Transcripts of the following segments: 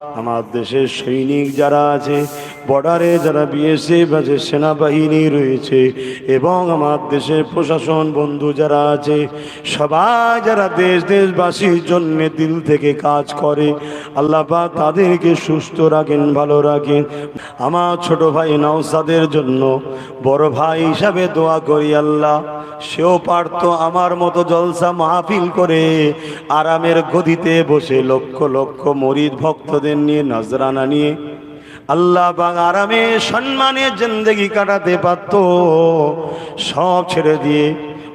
আমার দেশের সৈনিক যারা আছে বর্ডারে যারা বিএসএফ আছে সেনাবাহিনী রয়েছে এবং আমার দেশের প্রশাসন বন্ধু যারা আছে, সবাই যারা দেশ দেশবাসীর জন্য দিল থেকে কাজ করে, আল্লাহ তাদেরকে সুস্থ রাখেন, ভালো রাখেন। আমার ছোট ভাই নওসাদের জন্য বড় ভাই হিসাবে দোয়া করি আল্লাহ, সেও পারত আমার মতো জলসা মাহফিল করে আরামের গদিতে বসে লক্ষ লক্ষ মরিদ ভক্তদের নিয়ে নজরানা নিয়ে আল্লাহ বাং আরামে সম্মানে জিন্দগি কাটাতে পারত। সব ছেড়ে দিয়ে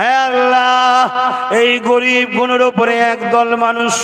এ আল্লাহ এই গরিব গুণের উপরে একদল মানুষ